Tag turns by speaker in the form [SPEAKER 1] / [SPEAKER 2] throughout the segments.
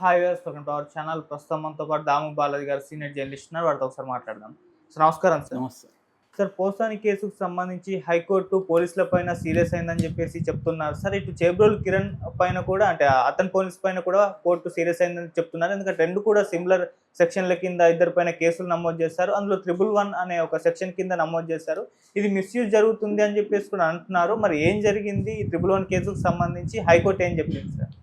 [SPEAKER 1] Hi views welcome to our channel ప్రస్తుతం మనతో పాటు దాము బాలాజీ గారు సీనియర్ జర్నలిస్ట్ ఉన్నారు. వారితో ఒకసారి మాట్లాడదాం. సార్ నమస్కారం సార్.
[SPEAKER 2] నమస్తే.
[SPEAKER 1] సార్ పోసాని కేసుకు సంబంధించి హైకోర్టు పోలీసుల పైన సీరియస్ అయిందని చెప్పేసి చెప్తున్నారు. సార్ ఇటు చేబ్రోల్ కిరణ్ పైన కూడా అంటే అతని పోలీస్ పైన కూడా కోర్టు సీరియస్ అయిందని చెప్తున్నారు. ఎందుకంటే రెండు కూడా సిమిలర్ సెక్షన్ల కింద ఇద్దరి పైన కేసులు నమోదు చేశారు. అందులో త్రిబుల్ వన్ అనే ఒక సెక్షన్ కింద నమోదు చేశారు. ఇది మిస్యూజ్ జరుగుతుంది అని చెప్పేసి కూడా అంటున్నారు. మరి ఏం జరిగింది? ఈ త్రిబుల్ వన్ కేసుకు సంబంధించి హైకోర్టు ఏం చెప్పింది సార్?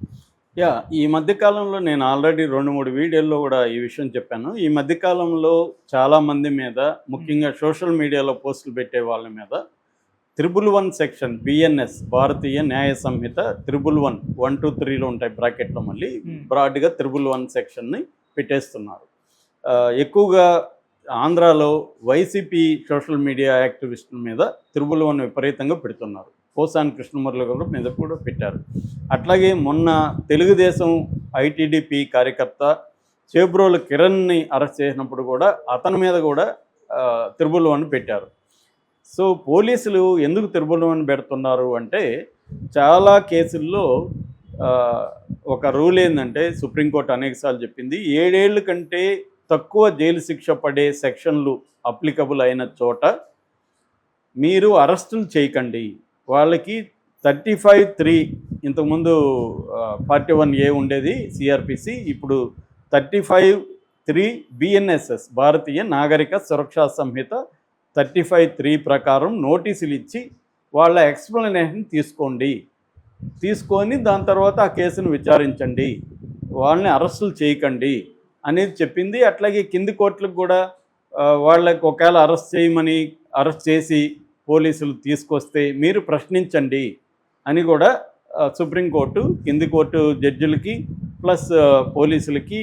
[SPEAKER 2] యా ఈ మధ్య కాలంలో నేను ఆల్రెడీ రెండు మూడు వీడియోల్లో కూడా ఈ విషయం చెప్పాను. ఈ మధ్య కాలంలో చాలా మంది మీద ముఖ్యంగా సోషల్ మీడియాలో పోస్టులు పెట్టే వాళ్ళ మీద triple one section BNS Bharatiya Nyaya Sanhita triple one one two త్రీలో ఉంటాయి బ్రాకెట్లో మళ్ళీ. బ్రాడ్గా త్రిబుల్ వన్ సెక్షన్ని పెట్టేస్తున్నారు. ఎక్కువగా ఆంధ్రాలో వైసీపీ సోషల్ మీడియా యాక్టివిస్టుల మీద త్రిబుల్ వన్ విపరీతంగా పెడుతున్నారు. పోసాని కృష్ణమురళి గారు మీద కూడా పెట్టారు. అట్లాగే మొన్న తెలుగుదేశం ఐటీడీపీ కార్యకర్త చేబ్రోలు కిరణ్ని అరెస్ట్ చేసినప్పుడు కూడా అతని మీద కూడా ఆ, వన్ పెట్టారు. సో పోలీసులు ఎందుకు త్రిబుల్ వన్ పెడుతున్నారు అంటే చాలా కేసుల్లో ఒక రూల్ ఏంటంటే సుప్రీంకోర్టు అనేకసార్లు చెప్పింది ఏడేళ్ళ కంటే తక్కువ జైలు శిక్ష పడే సెక్షన్లు అప్లికబుల్ అయిన చోట మీరు అరెస్టులు చేయకండి. వాళ్ళకి థర్టీ ఫైవ్ త్రీ ఇంతకుముందు ఫార్టీ వన్ ఏ ఉండేది సిఆర్పిసి ఇప్పుడు thirty five three BNSS Bharatiya Nagarik Suraksha Sanhita thirty five three ప్రకారం నోటీసులు ఇచ్చి వాళ్ళ ఎక్స్ప్లెనేషన్ తీసుకోండి. తీసుకొని దాని తర్వాత ఆ కేసును విచారించండి. వాళ్ళని అరెస్టులు చేయకండి అనేది చెప్పింది. అట్లాగే కింది కోర్టులకు కూడా వాళ్ళకి ఒకవేళ అరెస్ట్ చేయమని అరెస్ట్ చేసి పోలీసులు తీసుకొస్తే మీరు ప్రశ్నించండి అని కూడా సుప్రీంకోర్టు కింది కోర్టు జడ్జిలకి ప్లస్ పోలీసులకి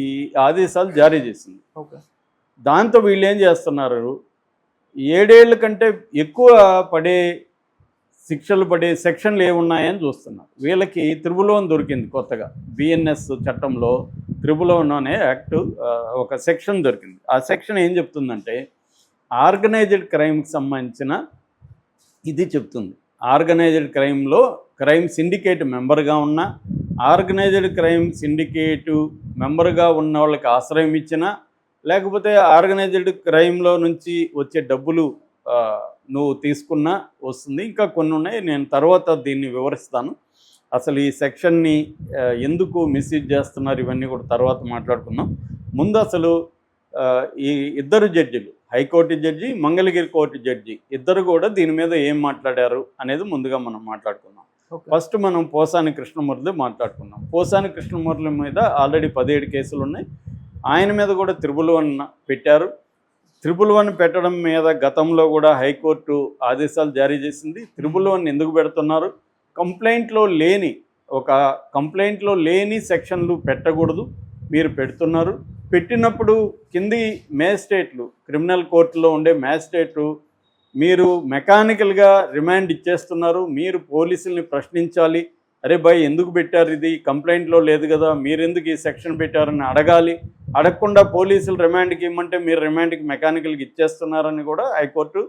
[SPEAKER 2] ఈ ఆదేశాలు జారీ చేసింది. దాంతో వీళ్ళు ఏం చేస్తున్నారు? ఏడేళ్ళ కంటే ఎక్కువ పడే శిక్షలు పడే సెక్షన్లు ఏమున్నాయని చూస్తున్నారు. వీళ్ళకి త్రిబులోన్ దొరికింది కొత్తగా. బిఎన్ఎస్ చట్టంలో త్రిబులోన్ అనే యాక్ట్ ఒక సెక్షన్ దొరికింది. ఆ సెక్షన్ ఏం చెప్తుందంటే ఆర్గనైజ్డ్ క్రైమ్కి సంబంధించిన ఇది చెప్తుంది. ఆర్గనైజ్డ్ క్రైమ్లో క్రైమ్ సిండికేట్ మెంబర్గా ఉన్న ఆర్గనైజ్డ్ క్రైమ్ సిండికేటు మెంబర్గా ఉన్న వాళ్ళకి ఆశ్రయం ఇచ్చిన లేకపోతే ఆర్గనైజ్డ్ క్రైమ్లో నుంచి వచ్చే డబ్బులు నువ్వు తీసుకున్నా వస్తుంది. ఇంకా కొన్ని ఉన్నాయి. నేను తర్వాత దీన్ని వివరిస్తాను. అసలు ఈ సెక్షన్ని ఎందుకు మిస్యూజ్ చేస్తున్నారు? ఇవన్నీ కూడా తర్వాత మాట్లాడుకుందాం. ముందు అసలు ఈ ఇద్దరు జడ్జిలు high court judge Mangalagiri court judge ఇద్దరు కూడా దీని మీద ఏం మాట్లాడారు అనేది ముందుగా మనం మాట్లాడుకుందాం. ఫస్ట్ మనం పోసాని కృష్ణమురళి మాట్లాడుకుందాం. పోసాని కృష్ణమురళి మీద ఆల్రెడీ పదిహేడు కేసులు ఉన్నాయి. ఆయన మీద కూడా త్రిబుల్ వన్ పెట్టారు. త్రిబుల్ వన్ పెట్టడం మీద గతంలో కూడా హైకోర్టు ఆదేశాలు జారీ చేసింది. త్రిబుల్ వన్ ఎందుకు పెడుతున్నారు? కంప్లైంట్లో లేని ఒక కంప్లైంట్లో లేని సెక్షన్లు పెట్టకూడదు. మీరు పెడుతున్నారు. పెట్టినప్పుడు కింది మేజిస్ట్రేట్లు క్రిమినల్ కోర్టులో ఉండే మేజిస్ట్రేట్లు మీరు మెకానికల్గా రిమాండ్ ఇచ్చేస్తున్నారు మీరు పోలీసుల్ని ప్రశ్నించాలి. అరే భయ్ ఎందుకు పెట్టారు ఇది? కంప్లైంట్లో లేదు కదా మీరు ఎందుకు ఈ సెక్షన్ పెట్టారని అడగాలి. అడగకుండా పోలీసులు రిమాండ్కి ఇమ్మంటే మీరు రిమాండ్కి మెకానికల్కి ఇచ్చేస్తున్నారని కూడా హైకోర్టు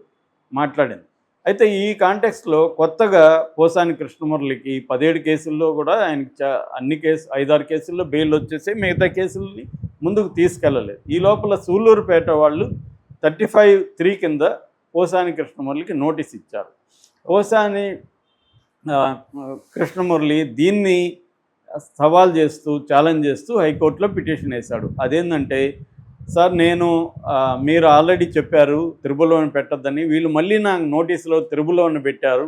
[SPEAKER 2] మాట్లాడింది. అయితే ఈ కాంటెక్స్ట్లో కొత్తగా పోసాని కృష్ణమురళికి పదిహేడు కేసుల్లో కూడా ఆయనకి చా అన్ని కేసు ఐదారు కేసుల్లో బెయిల్ వచ్చేసి మిగతా కేసుల్ని ముందుకు తీసుకెళ్ళలేదు. ఈ లోపల సూళ్ళూరుపేట వాళ్ళు థర్టీ ఫైవ్ త్రీ కింద పోసాని కృష్ణమురళికి నోటీస్ ఇచ్చారు. పోసాని కృష్ణమురళి దీన్ని సవాల్ చేస్తూ ఛాలెంజ్ చేస్తూ హైకోర్టులో పిటిషన్ వేశాడు. అదేంటంటే సార్ నేను మీరు ఆల్రెడీ చెప్పారు త్రిబులోని పెట్టద్దని వీళ్ళు మళ్ళీ నాకు నోటీసులో త్రిబులోని పెట్టారు.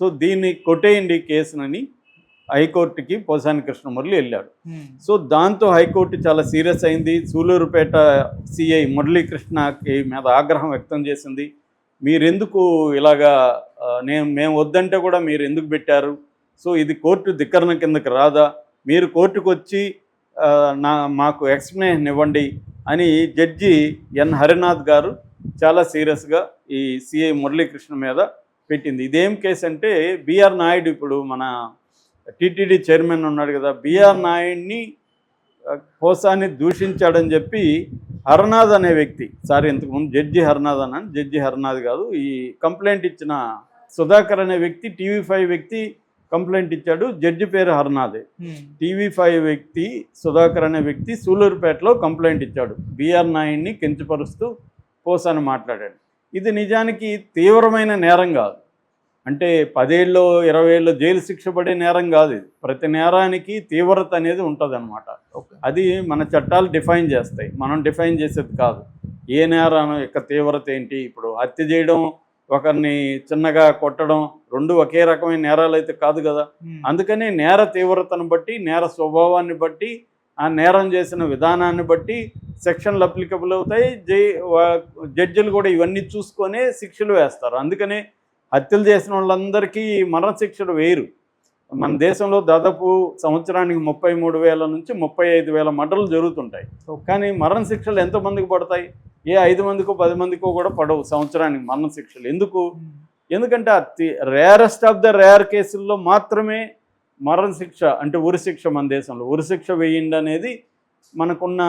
[SPEAKER 2] సో దీన్ని కొట్టేయండి కేసునని హైకోర్టుకి పోసాని కృష్ణమురళి వెళ్ళాడు సో దాంతో హైకోర్టు చాలా సీరియస్ అయింది. సూలూరుపేట సిఐ మురళీకృష్ణకి మీద ఆగ్రహం వ్యక్తం చేసింది. మీరెందుకు ఇలాగా నేను మేము వద్దంటే కూడా మీరు ఎందుకు పెట్టారు? సో ఇది కోర్టు ధిక్కరణ కిందకి రాదా? మీరు కోర్టుకు వచ్చి నా మాకు ఎక్స్ప్లెనేషన్ ఇవ్వండి అని జడ్జి ఎన్ హరినాథ్ గారు చాలా సీరియస్గా ఈ సిఐ మురళీకృష్ణ మీద పెట్టింది. ఇదేం కేసు అంటే బిఆర్ నాయుడు ఇప్పుడు మన టీటీడీ చైర్మన్ ఉన్నాడు కదా బిఆర్ నాయుడిని పోసాని దూషించాడని చెప్పి హర్నాథ్ అనే వ్యక్తి సారీ ఇంతకుముందు జడ్జి హర్నాథ్ అన్నాను జడ్జి హర్నాథ్ కాదు ఈ కంప్లైంట్ ఇచ్చిన సుధాకర్ అనే వ్యక్తి టీవీ ఫైవ్ వ్యక్తి కంప్లైంట్ ఇచ్చాడు జడ్జి పేరు హర్నాథే టీవీ ఫైవ్ వ్యక్తి సుధాకర్ అనే వ్యక్తి సూలూరుపేటలో కంప్లైంట్ ఇచ్చాడు బీఆర్ నాయుడిని కించపరుస్తూ పోసాని మాట్లాడాడు. ఇది నిజానికి తీవ్రమైన నేరం కాదు. అంటే పదేళ్ళు ఇరవై ఏళ్ళు జైలు శిక్ష పడే నేరం కాదు ఇది. ప్రతి నేరానికి తీవ్రత అనేది ఉంటుంది
[SPEAKER 1] ఓకే.
[SPEAKER 2] అది మన చట్టాలు డిఫైన్ చేస్తాయి. మనం డిఫైన్ చేసేది కాదు. ఏ నేరం యొక్క తీవ్రత ఏంటి? ఇప్పుడు హత్య చేయడం ఒకరిని చిన్నగా కొట్టడం రెండు ఒకే రకమైన నేరాలు అయితే కాదు కదా. అందుకని నేర తీవ్రతను బట్టి నేర స్వభావాన్ని బట్టి ఆ నేరం చేసిన విధానాన్ని బట్టి సెక్షన్లు అప్లికబుల్ అవుతాయి. జై జడ్జిలు కూడా ఇవన్నీ చూసుకొనే శిక్షలు వేస్తారు. అందుకని హత్యలు చేసిన వాళ్ళందరికీ మరణ శిక్షలు వేయరు మన దేశంలో దాదాపు సంవత్సరానికి ముప్పై మూడు వేల నుంచి ముప్పై ఐదు వేల మర్డర్లు జరుగుతుంటాయి. కానీ మరణ శిక్షలు ఎంతమందికి పడతాయి? ఏ ఐదు మందికో పది మందికో కూడా పడవు సంవత్సరానికి మరణ శిక్షలు ఎందుకు?
[SPEAKER 1] ఉమ్,
[SPEAKER 2] ఎందుకంటే అతి రేరెస్ట్ ఆఫ్ ద రేర్ కేసుల్లో మాత్రమే మరణ శిక్ష అంటే ఉరి శిక్ష మన దేశంలో. ఉరి శిక్ష వేయండి అనేది మనకున్న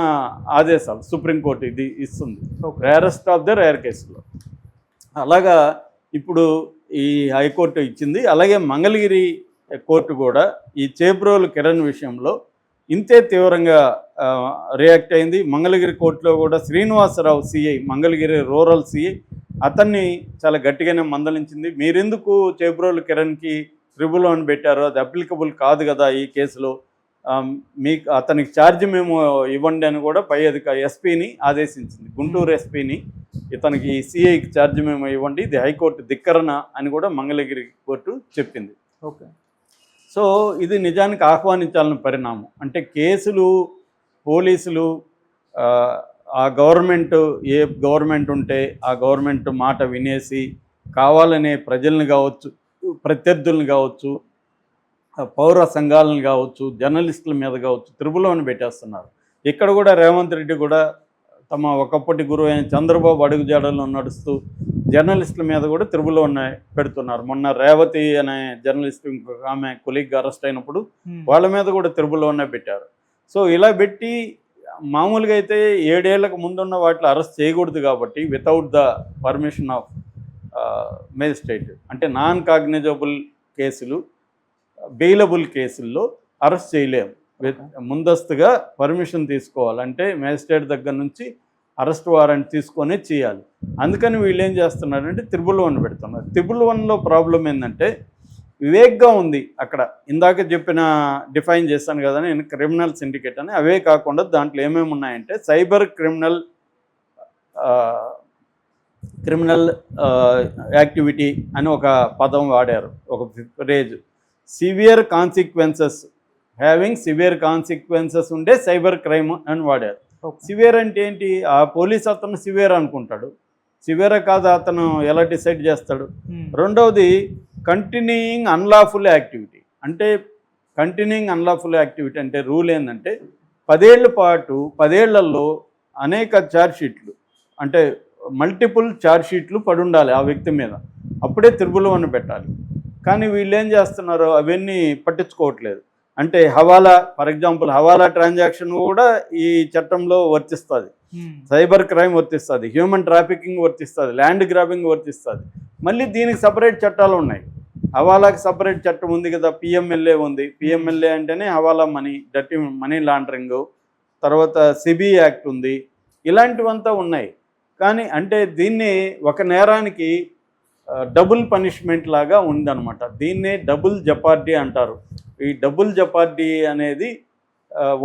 [SPEAKER 2] ఆదేశాలు సుప్రీంకోర్టు ఇది ఇస్తుంది. రేరెస్ట్ ఆఫ్ ద రేర్ కేసులో. అలాగా ఇప్పుడు ఈ హైకోర్టు ఇచ్చింది. అలాగే మంగళగిరి కోర్టు కూడా ఈ చేబ్రోలు కిరణ్ విషయంలో ఇంతే తీవ్రంగా రియాక్ట్ అయింది. మంగళగిరి కోర్టులో కూడా Srinivasarao CI Mangalagiri rural CI అతన్ని చాలా గట్టిగానే మందలించింది. మీరెందుకు చేబ్రోలు కిరణ్కి ట్రిబుల్ అని పెట్టారు అది అప్లికబుల్ కాదు కదా ఈ కేసులో. మీకు అతనికి ఛార్జ్ మేము ఇవ్వండి అని కూడా పై అధిక ఎస్పీని ఆదేశించింది. గుంటూరు ఎస్పీని ఇతనికి సిఐకి ఛార్జ్ మేము ఇవ్వండి. ఇది హైకోర్టు ధిక్కరణ అని కూడా మంగళగిరి కోర్టు చెప్పింది.
[SPEAKER 1] ఓకే.
[SPEAKER 2] సో ఇది నిజానికి ఆహ్వానించాలని పరిణామం. అంటే కేసులు పోలీసులు ఆ, గవర్నమెంట్ ఏ గవర్నమెంట్ ఉంటే ఆ గవర్నమెంట్ మాట వినేసి కావాలనే ప్రజల్ని కావచ్చు ప్రత్యర్థులను కావచ్చు పౌర సంఘాలను కావచ్చు జర్నలిస్టుల మీద కావచ్చు త్రిపులని పెట్టేస్తున్నారు. ఇక్కడ కూడా రేవంత్ రెడ్డి కూడా తమ ఒకప్పటి గురువు అయిన చంద్రబాబు అడుగుజాడల్లో నడుస్తూ జర్నలిస్టుల మీద కూడా త్రిబుల్ ఉన్నాయి పెడుతున్నారు. మొన్న రేవతి అనే జర్నలిస్ట్ ఇంకొక ఆమె కొలీగ్ అరెస్ట్ అయినప్పుడు వాళ్ళ మీద కూడా త్రిబుల్ ఉన్నాయి పెట్టారు. సో ఇలా పెట్టి మామూలుగా అయితే ఏడేళ్ళకు ముందున్న వాటిలో అరెస్ట్ చేయకూడదు కాబట్టి without the permission of magistrate అంటే నాన్ కాగ్నిజబుల్ కేసులు బెయిలబుల్ కేసుల్లో అరెస్ట్ చేయలేము. ముందస్తుగా పర్మిషన్ తీసుకోవాలంటే మేజిస్ట్రేట్ దగ్గర నుంచి అరెస్ట్ వారెంట్ తీసుకొని చేయాలి. అందుకని వీళ్ళు ఏం చేస్తున్నారంటే త్రిబుల్ వన్ పెడుతున్నారు. త్రిబుల్ వన్లో ప్రాబ్లం ఏంటంటే వివేక్గా ఉంది అక్కడ. ఇందాక చెప్పిన డిఫైన్ చేశాను కదా నేను క్రిమినల్ సిండికేట్ అని. అవే కాకుండా దాంట్లో ఏమేమి ఉన్నాయంటే సైబర్ క్రిమినల్ క్రిమినల్ యాక్టివిటీ అని ఒక పదం వాడారు. ఒక phrase severe consequences having severe consequences ఉండే సైబర్ క్రైమ్ అని వాడారు. సివియర్ అంటే ఏంటి? ఆ పోలీస్ అతను సివియర్ అనుకుంటాడు. సివియర్ కాదు అతను ఎలా డిసైడ్ చేస్తాడు?
[SPEAKER 1] ఉమ్,
[SPEAKER 2] రెండవది కంటిన్యూయింగ్ అన్లాఫుల్ యాక్టివిటీ అంటే కంటిన్యూయింగ్ అన్లాఫుల్ యాక్టివిటీ అంటే రూల్ ఏంటంటే పదేళ్ళ పాటు పదేళ్ళలో అనేక ఛార్జ్ షీట్లు అంటే మల్టిపుల్ ఛార్జ్ షీట్లు పడి ఉండాలి ఆ వ్యక్తి మీద. అప్పుడే త్రిబుల్ వన్ పెట్టాలి. కానీ వీళ్ళు ఏం చేస్తున్నారు అవన్నీ పట్టించుకోవట్లేదు. అంటే హవాలా ఫర్ ఎగ్జాంపుల్ హవాలా ట్రాన్సాక్షన్ కూడా ఈ చట్టంలో వర్తిస్తుంది. సైబర్ క్రైమ్ వర్తిస్తుంది హ్యూమన్ ట్రాఫికింగ్ వర్తిస్తుంది ల్యాండ్ గ్రాబింగ్ వర్తిస్తుంది. మళ్ళీ దీనికి సపరేట్ చట్టాలు ఉన్నాయి. హవాలాకి సపరేట్ చట్టం ఉంది కదా పిఎంఎల్ఏ ఉంది. పిఎంఎల్ఏ అంటేనే హవాలా మనీ డర్టీ మనీ లాండరింగ్ తర్వాత సిబి యాక్ట్ ఉంది. ఇలాంటివంతా ఉన్నాయి. కానీ అంటే దీన్ని ఒక నేరానికి డబుల్ పనిష్మెంట్ లాగా ఉందన్నమాట. దీన్నే డబుల్ జపార్డీ అంటారు. ఈ డబుల్ జపార్డీ అనేది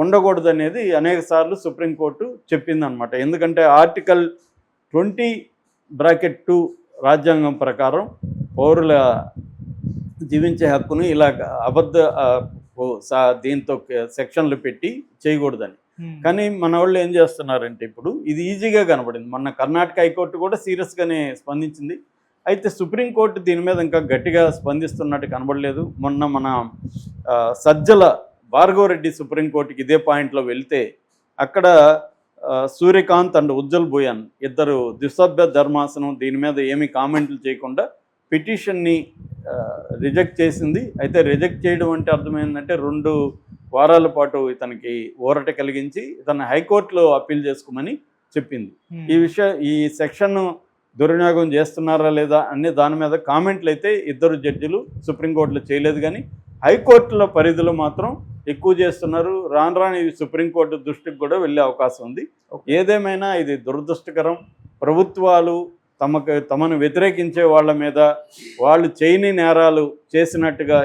[SPEAKER 2] ఉండకూడదు అనేది అనేక సార్లు సుప్రీంకోర్టు చెప్పిందనమాట ఎందుకంటే ఆర్టికల్ ట్వంటీ బ్రాకెట్ టూ రాజ్యాంగం ప్రకారం పౌరుల జీవించే హక్కును ఇలా అబద్ధ దీంతో సెక్షన్లు పెట్టి చేయకూడదని. కానీ మన వాళ్ళు ఏం చేస్తున్నారంటే ఇప్పుడు ఇది ఈజీగా కనబడింది. మొన్న కర్ణాటక హైకోర్టు కూడా సీరియస్గానే స్పందించింది. అయితే సుప్రీంకోర్టు దీని మీద ఇంకా గట్టిగా స్పందిస్తున్నట్టు కనబడలేదు. మొన్న మన సజ్జల భార్గవరెడ్డి సుప్రీంకోర్టుకి ఇదే పాయింట్లో వెళ్తే అక్కడ సూర్యకాంత్ అండ్ ఉజ్జల్ భూయాన్ ఇద్దరు ద్విసభ్య ధర్మాసనం దీని మీద ఏమీ కామెంట్లు చేయకుండా పిటిషన్ని రిజెక్ట్ చేసింది. అయితే రిజెక్ట్ చేయడం అంటే అర్థమైందంటే రెండు వారాల పాటు ఇతనికి ఊరట కలిగించి ఇతను హైకోర్టులో అప్పీల్ చేసుకోమని చెప్పింది. ఈ విషయం ఈ సెక్షన్ దుర్వినియోగం చేస్తున్నారా లేదా అనే దాని మీద కామెంట్లు అయితే ఇద్దరు జడ్జిలు సుప్రీంకోర్టులో చేయలేదు కానీ హైకోర్టుల పరిధిలో మాత్రం ఎక్కువ చేస్తున్నారు. రాను రాను సుప్రీంకోర్టు దృష్టికి కూడా వెళ్ళే అవకాశం ఉంది. ఏదేమైనా ఇది దురదృష్టకరం. ప్రభుత్వాలు తమకు తమను వ్యతిరేకించే వాళ్ళ మీద వాళ్ళు చేయని నేరాలు చేసినట్టుగా